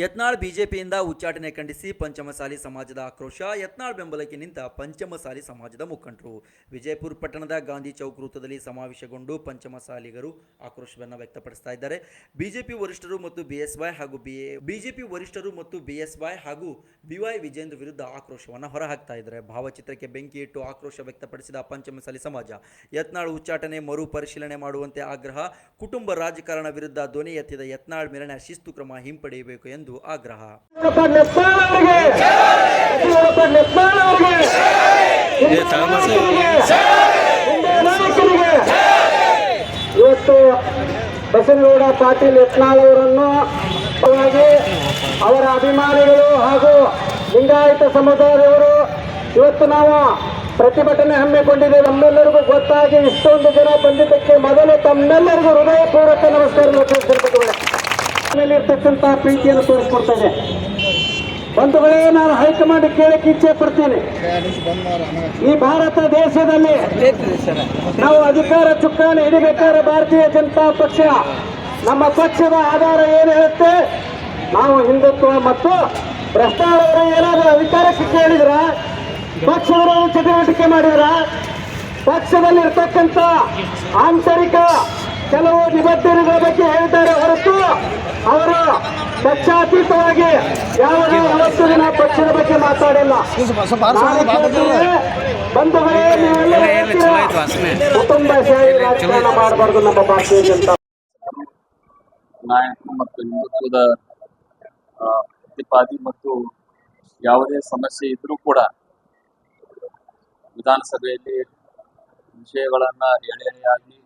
ಯತ್ನಾಳ್ ಬಿಜೆಪಿಯಿಂದ ಉಚ್ಚಾಟನೆ ಖಂಡಿಸಿ ಪಂಚಮಸಾಲಿ ಸಮಾಜದ ಆಕ್ರೋಶ, ಯತ್ನಾಳ್ ಬೆಂಬಲಕ್ಕೆ ನಿಂತ ಪಂಚಮಸಾಲಿ ಸಮಾಜದ ಮುಖಂಡರು. ವಿಜಯಪುರ ಪಟ್ಟಣದ ಗಾಂಧಿ ಚೌಕ್ ವೃತ್ತದಲ್ಲಿ ಸಮಾವೇಶಗೊಂಡು ಪಂಚಮಸಾಲಿಗರು ಆಕ್ರೋಶವನ್ನು ವ್ಯಕ್ತಪಡಿಸ್ತಾ ಇದ್ದಾರೆ. ಬಿಜೆಪಿ ವರಿಷ್ಠರು ಮತ್ತು ಬಿಎಸ್ವೈ ಹಾಗೂ ಬಿ ಬಿಜೆಪಿ ವರಿಷ್ಠರು ಮತ್ತು ಬಿಎಸ್ವೈ ಹಾಗೂ ಬಿವೈ ವಿಜೇಂದ್ರ ವಿರುದ್ಧ ಆಕ್ರೋಶವನ್ನು ಹೊರಹಾಕ್ತಾ ಇದ್ದಾರೆ. ಭಾವಚಿತ್ರಕ್ಕೆ ಬೆಂಕಿ ಇಟ್ಟು ಆಕ್ರೋಶ ವ್ಯಕ್ತಪಡಿಸಿದ ಪಂಚಮಸಾಲಿ ಸಮಾಜ, ಯತ್ನಾಳ್ ಉಚ್ಚಾಟನೆ ಮರು ಪರಿಶೀಲನೆ ಮಾಡುವಂತೆ ಆಗ್ರಹ, ಕುಟುಂಬ ರಾಜಕಾರಣ ವಿರುದ್ಧ ಧ್ವನಿ ಎತ್ತಿದ ಯತ್ನಾಳ್ ಮೇಲಿನ ಶಿಸ್ತು ಕ್ರಮ ಹಿಂಪಡೆಯಬೇಕು ಎಂದು ಆಗ್ರಹ. ಹಿಂದೆ ನಾಯಕರಿಗೆ ಇವತ್ತು ಬಸನಗೌಡ ಪಾಟೀಲ್ ಯತ್ನಾಳ್ ಅವರನ್ನು ಅವರ ಅಭಿಮಾನಿಗಳು ಹಾಗೂ ಲಿಂಗಾಯತ ಸಮುದಾಯದವರು ಇವತ್ತು ನಾವು ಪ್ರತಿಭಟನೆ ಹಮ್ಮಿಕೊಂಡಿದ್ದೇವೆ. ನಮ್ಮೆಲ್ಲರಿಗೂ ಗೊತ್ತಾಗಿ ಇಷ್ಟೊಂದು ಜನ ಬಂದಿದ್ದಕ್ಕೆ ಮೊದಲು ತಮ್ಮೆಲ್ಲರಿಗೂ ಹೃದಯಪೂರ್ವಕ ನಮಸ್ಕಾರ ಮೇಲೆ ಇರ್ತಕ್ಕಂಥ ಪ್ರೀತಿಯನ್ನು ಇದೆ ಬಂಧುಗಳೇ, ನಾನು ಹೈಕಮಾಂಡ್ ಕೇಳಕ್ಕೆ ಇಚ್ಛೆ ಪಡ್ತೇನೆ. ಈ ಭಾರತ ದೇಶದಲ್ಲಿ ನಾವು ಅಧಿಕಾರ ಚುಕ್ಕಾಣಿ ಹಿಡಿಬೇಕಾದ್ರೆ ಭಾರತೀಯ ಜನತಾ ಪಕ್ಷ, ನಮ್ಮ ಪಕ್ಷದ ಆಧಾರ ಏನು ಹೇಳುತ್ತೆ? ನಾವು ಹಿಂದುತ್ವ ಮತ್ತು ಭ್ರಷ್ಟಾಚಾರ ಏನಾದರೂ ಅಧಿಕಾರಕ್ಕೆ ಕೇಳಿದ್ರ ಪಕ್ಷದ ಚಟುವಟಿಕೆ ಮಾಡಿದ್ರ ಪಕ್ಷದಲ್ಲಿ ಇರ್ತಕ್ಕಂಥ ಆಂತರಿಕ ಕೆಲವು ನಿಬಂಧನೆಗಳ ಬಗ್ಗೆ ಹೊರತು ಅವರು ಪಕ್ಷಾತೀತವಾಗಿ ಯಾವುದೇ ನಲವತ್ತು ದಿನ ಪಕ್ಷದ ಬಗ್ಗೆ ಮಾತಾಡಿಲ್ಲ. ಬಂಧುಗಳೇ ಕುಟುಂಬ ಸೇರಿ ರಾಜಕಾರಣ ಮಾಡಬಾರ್ದು ನಮ್ಮ ಭಾರತೀಯ ಜನತಾ ನಾಯಕ ಮತ್ತು ಹಿಂದುತ್ವದ ಪ್ರತಿಪಾದಿ ಮತ್ತು ಯಾವುದೇ ಸಮಸ್ಯೆ ಇದ್ರೂ ಕೂಡ ವಿಧಾನಸಭೆಯಲ್ಲಿ ವಿಷಯಗಳನ್ನ ಎಳೆ ಎಳೆಯಾಗಿ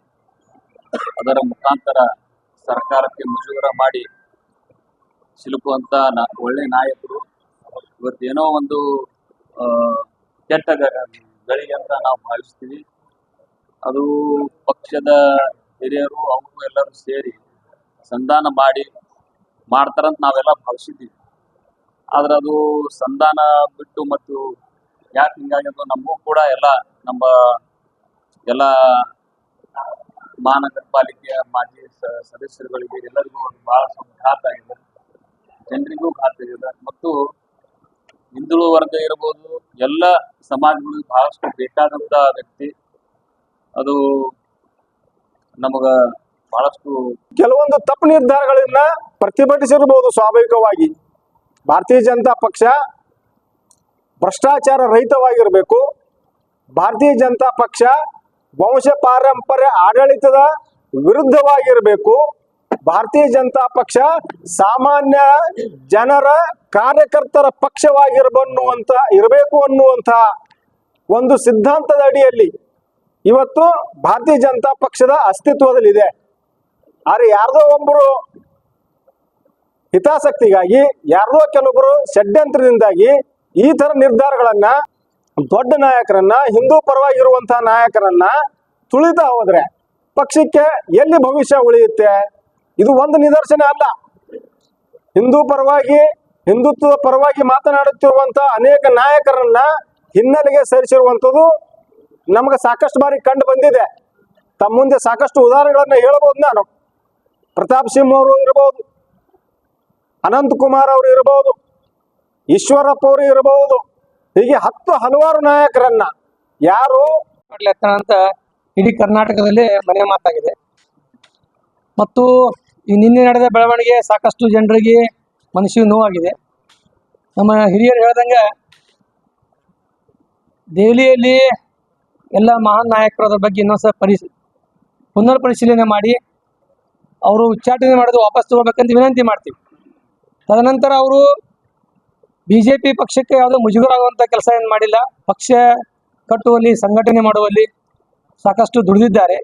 ಅದರ ಮುಖಾಂತರ ಸರ್ಕಾರಕ್ಕೆ ಮುಜುಗರ ಮಾಡಿ ಸಿಲುಕುವಂತ ಒಳ್ಳೆ ನಾಯಕರು. ಇವತ್ತೇನೋ ಒಂದು ಕೆಟ್ಟ ಗಳಿಗೆ ಅಂತ ನಾವು ಭಾವಿಸ್ತೀವಿ. ಅದು ಪಕ್ಷದ ಹಿರಿಯರು, ಅವರು ಎಲ್ಲರೂ ಸೇರಿ ಸಂಧಾನ ಮಾಡಿ ಮಾಡ್ತಾರಂತ ನಾವೆಲ್ಲ ಭಾವಿಸಿದ್ದೀವಿ. ಆದ್ರೆ ಅದು ಸಂಧಾನ ಬಿಟ್ಟು ಮತ್ತು ಯಾಕೆ ಹಿಂಗಾಗ್ಯದೋ ನಮಗೂ ಕೂಡ ಎಲ್ಲ ನಮ್ಮ ಎಲ್ಲ ಮಹಾನಗರ ಪಾಲಿಕೆಯ ಮಾಜಿ ಸದಸ್ಯರುಗಳಿಗೆ ಎಲ್ಲರಿಗೂ ಒಂದು ಬಹಳ ಸಂಘಾತ ಘಾತ ಆಗಿದೆ. ಜನರಿಗೂ ಘಾತ ಆಗಿದೆ. ಮತ್ತು ಹಿಂದುಳು ವರ್ಗ ಇರಬಹುದು ಎಲ್ಲ ಸಮಾಜಗಳಿಗೆ ಬಹಳಷ್ಟು ಬೇಕಾದಂತ ವ್ಯಕ್ತಿ. ಅದು ನಮಗ ಬಹಳಷ್ಟು ಕೆಲವೊಂದು ತಪ್ಪು ನಿರ್ಧಾರಗಳನ್ನ ಪ್ರತಿಭಟಿಸಿರಬಹುದು ಸ್ವಾಭಾವಿಕವಾಗಿ. ಭಾರತೀಯ ಜನತಾ ಪಕ್ಷ ಭ್ರಷ್ಟಾಚಾರ ರಹಿತವಾಗಿರಬೇಕು. ಭಾರತೀಯ ಜನತಾ ಪಕ್ಷ ವಂಶ ಪಾರಂಪರ್ಯ ಆಡಳಿತದ ವಿರುದ್ಧವಾಗಿರಬೇಕು. ಭಾರತೀಯ ಜನತಾ ಪಕ್ಷ ಸಾಮಾನ್ಯ ಜನರ ಕಾರ್ಯಕರ್ತರ ಪಕ್ಷವಾಗಿರಬನ್ನುವಂತ ಇರಬೇಕು ಅನ್ನುವಂಥ ಒಂದು ಸಿದ್ಧಾಂತದ ಅಡಿಯಲ್ಲಿ ಇವತ್ತು ಭಾರತೀಯ ಜನತಾ ಪಕ್ಷದ ಅಸ್ತಿತ್ವದಲ್ಲಿದೆ. ಆದರೆ ಯಾರ್ದೋ ಒಬ್ಬರು ಹಿತಾಸಕ್ತಿಗಾಗಿ, ಯಾರ್ದೋ ಕೆಲವೊಬ್ಬರು ಷಡ್ಯಂತ್ರದಿಂದಾಗಿ ಈ ತರ ನಿರ್ಧಾರಗಳನ್ನ ದೊಡ್ಡ ನಾಯಕರನ್ನ, ಹಿಂದೂ ಪರವಾಗಿರುವಂತಹ ನಾಯಕರನ್ನ ತುಳಿತಾ ಹೋದ್ರೆ ಪಕ್ಷಕ್ಕೆ ಎಲ್ಲಿ ಭವಿಷ್ಯ ಉಳಿಯುತ್ತೆ? ಇದು ಒಂದು ನಿದರ್ಶನ ಅಲ್ಲ. ಹಿಂದೂ ಪರವಾಗಿ, ಹಿಂದುತ್ವದ ಪರವಾಗಿ ಮಾತನಾಡುತ್ತಿರುವಂತಹ ಅನೇಕ ನಾಯಕರನ್ನ ಹಿನ್ನೆಲೆಗೆ ಸೇರಿಸಿರುವಂಥದ್ದು ನಮಗೆ ಸಾಕಷ್ಟು ಬಾರಿ ಕಂಡು ಬಂದಿದೆ. ತಮ್ಮ ಮುಂದೆ ಸಾಕಷ್ಟು ಉದಾಹರಣೆಗಳನ್ನ ಹೇಳ್ಬೋದು ನಾನು. ಪ್ರತಾಪ್ ಸಿಂಹ ಅವರು ಇರಬಹುದು ಅನಂತ್ ಕುಮಾರ್ ಅವರು ಇರಬಹುದು ಈಶ್ವರಪ್ಪ ಅವರು ಇರಬಹುದು ಹೀಗೆ ಹತ್ತು ಹಲವಾರು ನಾಯಕರನ್ನ ಯಾರು ಅಂತ ಇಡೀ ಕರ್ನಾಟಕದಲ್ಲಿ ಮನೆ ಮಾತಾಗಿದೆ. ಮತ್ತು ಈ ನಿನ್ನೆ ನಡೆದ ಬೆಳವಣಿಗೆ ಸಾಕಷ್ಟು ಜನರಿಗೆ ಮನಸ್ಸಿಗೆ ನೋವಾಗಿದೆ. ನಮ್ಮ ಹಿರಿಯರು ಹೇಳ್ದಂಗೆ ದೆಹಲಿಯಲ್ಲಿ ಎಲ್ಲ ಮಹಾನ್ ನಾಯಕರು ಅದ್ರ ಬಗ್ಗೆ ಇನ್ನೊಂದ್ಸಲ ಪರಿಶ್ ಪುನರ್ ಪರಿಶೀಲನೆ ಮಾಡಿ, ಅವರು ಉಚ್ಚಾಟನೆ ಮಾಡೋದು ವಾಪಸ್ ತಗೋಬೇಕಂತ ವಿನಂತಿ ಮಾಡ್ತೀವಿ. ತದನಂತರ ಅವರು ಬಿ ಜೆ ಪಿ ಪಕ್ಷಕ್ಕೆ ಯಾವುದು ಮುಜುಗರ ಆಗುವಂಥ ಕೆಲಸ ಏನು ಮಾಡಿಲ್ಲ. ಪಕ್ಷ ಕಟ್ಟುವಲ್ಲಿ, ಸಂಘಟನೆ ಮಾಡುವಲ್ಲಿ ಸಾಕಷ್ಟು ದುಡಿದಿದ್ದಾರೆ.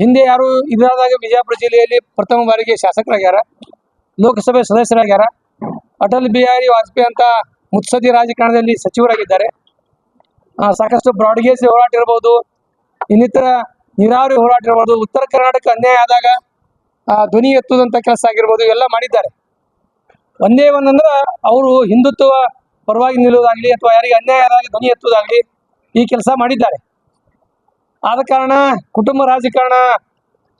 ಹಿಂದೆ ಯಾರು ಇದಾದಾಗ ವಿಜಯಪುರ ಜಿಲ್ಲೆಯಲ್ಲಿ ಪ್ರಥಮ ಬಾರಿಗೆ ಶಾಸಕರಾಗ್ಯಾರ, ಲೋಕಸಭೆ ಸದಸ್ಯರಾಗ್ಯಾರ. ಅಟಲ್ ಬಿಹಾರಿ ವಾಜಪೇಯಿ ಅಂತ ಮುತ್ಸದಿ ರಾಜಕಾರಣದಲ್ಲಿ ಸಚಿವರಾಗಿದ್ದಾರೆ. ಸಾಕಷ್ಟು ಬ್ರಾಡ್ಗೇಜ್ ಹೋರಾಟ ಇರ್ಬೋದು ಇನ್ನಿತರ ನೀರಾವರಿ ಹೋರಾಟ ಇರ್ಬೋದು ಉತ್ತರ ಕರ್ನಾಟಕ ಅನ್ಯಾಯ ಆದಾಗ ಧ್ವನಿ ಎತ್ತುವಂಥ ಕೆಲಸ ಆಗಿರ್ಬೋದು, ಇವೆಲ್ಲ ಮಾಡಿದ್ದಾರೆ. ಒಂದೇ ಒಂದಂದ್ರೆ ಅವರು ಹಿಂದುತ್ವ ಪರವಾಗಿ ನಿಲ್ಲುವುದಾಗ್ಲಿ ಅಥವಾ ಯಾರಿಗೆ ಅನ್ಯಾಯ ಆದಾಗ ಧ್ವನಿ ಎತ್ತುವುದಾಗ್ಲಿ ಈ ಕೆಲಸ ಮಾಡಿದ್ದಾರೆ. ಆದ ಕಾರಣ ಕುಟುಂಬ ರಾಜಕಾರಣ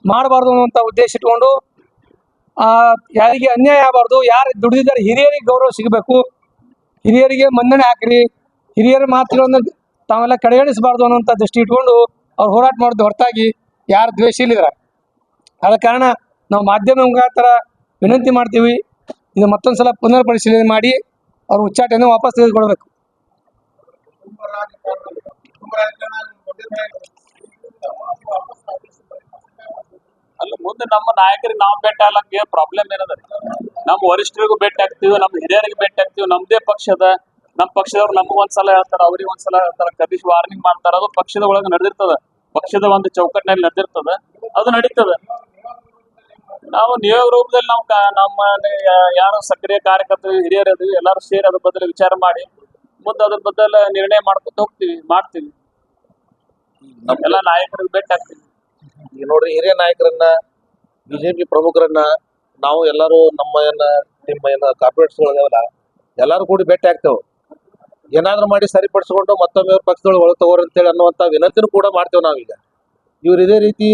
ಮಾಡಬಾರ್ದು ಅನ್ನುವಂಥ ಉದ್ದೇಶ ಇಟ್ಕೊಂಡು ಯಾರಿಗೆ ಅನ್ಯಾಯ ಆಗಬಾರ್ದು, ಯಾರು ದುಡಿದಿದ್ದಾರೆ ಹಿರಿಯರಿಗೆ ಗೌರವ ಸಿಗಬೇಕು, ಹಿರಿಯರಿಗೆ ಮನ್ನಣೆ ಹಾಕ್ರಿ, ಹಿರಿಯರ ಮಾತುಗಳನ್ನು ತಾವೆಲ್ಲ ಕಡೆಗಣಿಸಬಾರ್ದು ಅನ್ನುವಂಥ ದೃಷ್ಟಿ ಇಟ್ಕೊಂಡು ಅವ್ರು ಹೋರಾಟ ಮಾಡೋದು ಹೊರತಾಗಿ ಯಾರು ದ್ವೇಷ ಇಲ್ಲಿದ್ದಾರೆ ಆದ ಕಾರಣ ನಾವು ಮಾಧ್ಯಮ ಮುಖಾಂತರ ವಿನಂತಿ ಮಾಡ್ತೀವಿ. ಇದು ಮತ್ತೊಂದು ಸಲ ಪುನರ್ ಪರಿಶೀಲನೆ ಮಾಡಿ ಅವ್ರ ಉಚ್ಚಾಟನೆ ವಾಪಸ್ ತೆಗೆದುಕೊಳ್ಬೇಕು. ಅಲ್ಲ ಮುಂದೆ ನಮ್ಮ ನಾಯಕರಿಗೆ ನಾವು ಭೇಟಿ ಆಗ್ಲಕ್ಕೆ ಪ್ರಾಬ್ಲಮ್ ಏನದ ನಮ್ಮ ವರಿಷ್ಠರಿಗೂ ಭೇಟಿ ಆಗ್ತೀವಿ, ನಮ್ಮ ಹಿರಿಯರಿಗೆ ಭೇಟಿ ಆಗ್ತೀವಿ, ನಮ್ದೇ ಪಕ್ಷದ, ನಮ್ಮ ಪಕ್ಷದವ್ರು ನಮಗೆ ಒಂದ್ಸಲ ಹೇಳ್ತಾರ, ಅವ್ರಿಗೆ ಒಂದ್ಸಲ ಹೇಳ್ತಾರ ಕದೀಶ್ ವಾರ್ನಿಂಗ್ ಮಾಡ್ತಾರ, ಅದು ಪಕ್ಷದ ಒಳಗೆ ನಡೆದಿರ್ತದ. ಪಕ್ಷದ ಒಂದು ಚೌಕಟ್ಟಿನಲ್ಲಿ ನಡೆದಿರ್ತದ, ಅದು ನಡೀತದ. ನಾವು ನಿಯೋಗ ರೂಪದಲ್ಲಿ ನಾವು ನಮ್ಮ ಯಾರು ಸಕ್ರಿಯ ಕಾರ್ಯಕರ್ತರು, ಹಿರಿಯರು ಅದೀವಿ ಎಲ್ಲರೂ ಸೇರಿ ಅದ್ರ ಬದಲು ವಿಚಾರ ಮಾಡಿ, ಮುಂದೆ ಅದ್ರ ಬದಲು ನಿರ್ಣಯ ಮಾಡ್ಕೊತ ಹೋಗ್ತೀವಿ, ಮಾಡ್ತೀವಿ. ಎಲ್ಲ ನಾಯಕರಿಗೆ ಭೇಟಿ ಆಗ್ತೀವಿ ಈಗ ನೋಡ್ರಿ, ಹಿರಿಯ ನಾಯಕರನ್ನ, ಬಿಜೆಪಿ ಪ್ರಮುಖರನ್ನ ನಾವು ಎಲ್ಲರೂ ನಮ್ಮ ಏನ ನಿಮ್ಮ ಏನ ಕಾರ್ಪೊರೇಟ್ಸ್ ಎಲ್ಲರೂ ಕೂಡಿ ಭೇಟಿ ಆಗ್ತೇವೆ. ಏನಾದ್ರೂ ಮಾಡಿ ಸರಿಪಡಿಸ್ಕೊಂಡು ಮತ್ತೊಮ್ಮೆ ಪಕ್ಷದೊಳಗೆ ಒಳಗೆ ತಗೋರಿ ಅಂತೇಳಿ ಅನ್ನುವಂಥ ವಿನಂತಿನೂ ಕೂಡ ಮಾಡ್ತೇವೆ ನಾವೀಗ. ಇವ್ರು ಇದೇ ರೀತಿ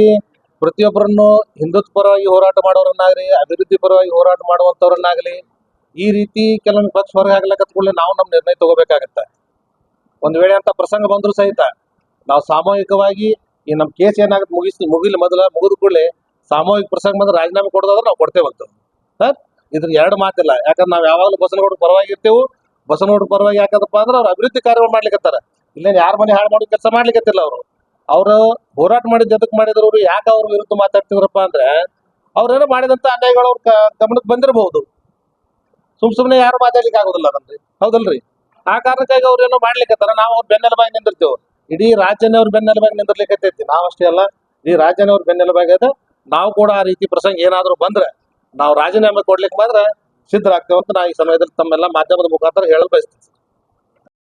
ಪ್ರತಿಯೊಬ್ಬರನ್ನು ಹಿಂದುತ್ವ ಪರವಾಗಿ ಹೋರಾಟ ಮಾಡೋರನ್ನಾಗಲಿ, ಅಭಿವೃದ್ಧಿ ಪರವಾಗಿ ಹೋರಾಟ ಮಾಡುವಂಥವ್ರನ್ನಾಗಲಿ ಈ ರೀತಿ ಕೆಲವೊಂದು ಪಕ್ಷ ಹೊರಗೆ ಆಗ್ಲಕತ್ಕೊಳ್ಳಿ ನಾವು ನಮ್ಮ ನಿರ್ಣಯ ತಗೋಬೇಕಾಗತ್ತೆ. ಒಂದು ವೇಳೆ ಅಂತ ಪ್ರಸಂಗ ಬಂದ್ರು ಸಹಿತ ನಾವು ಸಾಮೂಹಿಕವಾಗಿ ಈ ನಮ್ಮ ಕೇಸ್ ಏನಾಗುತ್ತೆ ಮುಗಿಸಿ, ಮುಗಿಲಿ ಮೊದಲ, ಮುಗಿದ ಕೂಡಲೇ ಸಾಮೂಹಿಕ ಪ್ರಸಂಗ ಬಂದ್ರೆ ರಾಜೀನಾಮೆ ಕೊಡೋದಾದ್ರೆ ನಾವು ಕೊಡ್ತೇವಂತ ಸರ್, ಇದ್ರ ಎರಡು ಮಾತಿಲ್ಲ. ಯಾಕಂದ್ರೆ ನಾವು ಯಾವಾಗಲೂ ಬಸನಗೌಡ ಪರವಾಗಿ ಇರ್ತೇವೆ ಬಸನಗೌಡ ಪರವಾಗಿ ಯಾಕಂದ್ರಪ್ಪ ಅಂದ್ರೆ ಅವ್ರು ಅಭಿವೃದ್ಧಿ ಕಾರ್ಯಗಳು ಮಾಡ್ಲಿಕತ್ತಾರ. ಇಲ್ಲೇನು ಯಾರ ಮನೆ ಹಾಳು ಮಾಡೋ ಕೆಲಸ ಮಾಡ್ಲಿಕತ್ತಿಲ್ಲ ಅವರು. ಅವರು ಹೋರಾಟ ಮಾಡಿದ ಎದಕ್ಕೆ ಮಾಡಿದ್ರು ಅವ್ರು? ಯಾಕ ಅವ್ರ ವಿರುದ್ಧ ಮಾತಾಡ್ತಿದ್ರಪ್ಪ ಅಂದ್ರೆ ಅವ್ರೇನೋ ಮಾಡಿದಂತ ಅನ್ಯಾಯಗಳು ಅವ್ರ ಗಮನಕ್ಕೆ ಬಂದಿರಬಹುದು. ಸುಮ್ ಸುಮ್ನೆ ಯಾರು ಮಾತಾಡ್ಲಿಕ್ಕೆ ಆಗೋದಿಲ್ಲ ಅದನ್ರಿ ಹೌದಲ್ರಿ? ಆ ಕಾರಣಕ್ಕಾಗಿ ಅವ್ರೇನೋ ಮಾಡ್ಲಿಕತ್ತಾರ ನಾವು ಅವ್ರ ಬೆನ್ನೆಲುಬಾಗಿ ನಿಂದಿರ್ತೇವೆ. ಇಡೀ ರಾಜ್ಯನೇ ಅವ್ರ ಬೆನ್ನೆಲುಬಾಗಿ ನಿಂದಿರ್ಲಿಕ್ಕತ್ತೈತಿ. ನಾವಷ್ಟೇ ಅಲ್ಲ, ಇಡೀ ರಾಜ್ಯನೇ ಅವ್ರ ಬೆನ್ನೆಲುಬಾಗ ಅದ. ನಾವು ಕೂಡ ಆ ರೀತಿ ಪ್ರಸಂಗ ಏನಾದ್ರು ಬಂದ್ರೆ ನಾವು ರಾಜೀನಾಮೆ ಕೊಡ್ಲಿಕ್ಕೆ ಮಾತ್ರ ಸಿದ್ಧರಾಗ್ತೇವೆ ಅಂತ ನಾ ಈ ಸಮಯದಲ್ಲಿ ತಮ್ಮೆಲ್ಲ ಮಾಧ್ಯಮದ ಮುಖಾಂತರ ಹೇಳಲು ಬಯಸ್ತೀನಿ.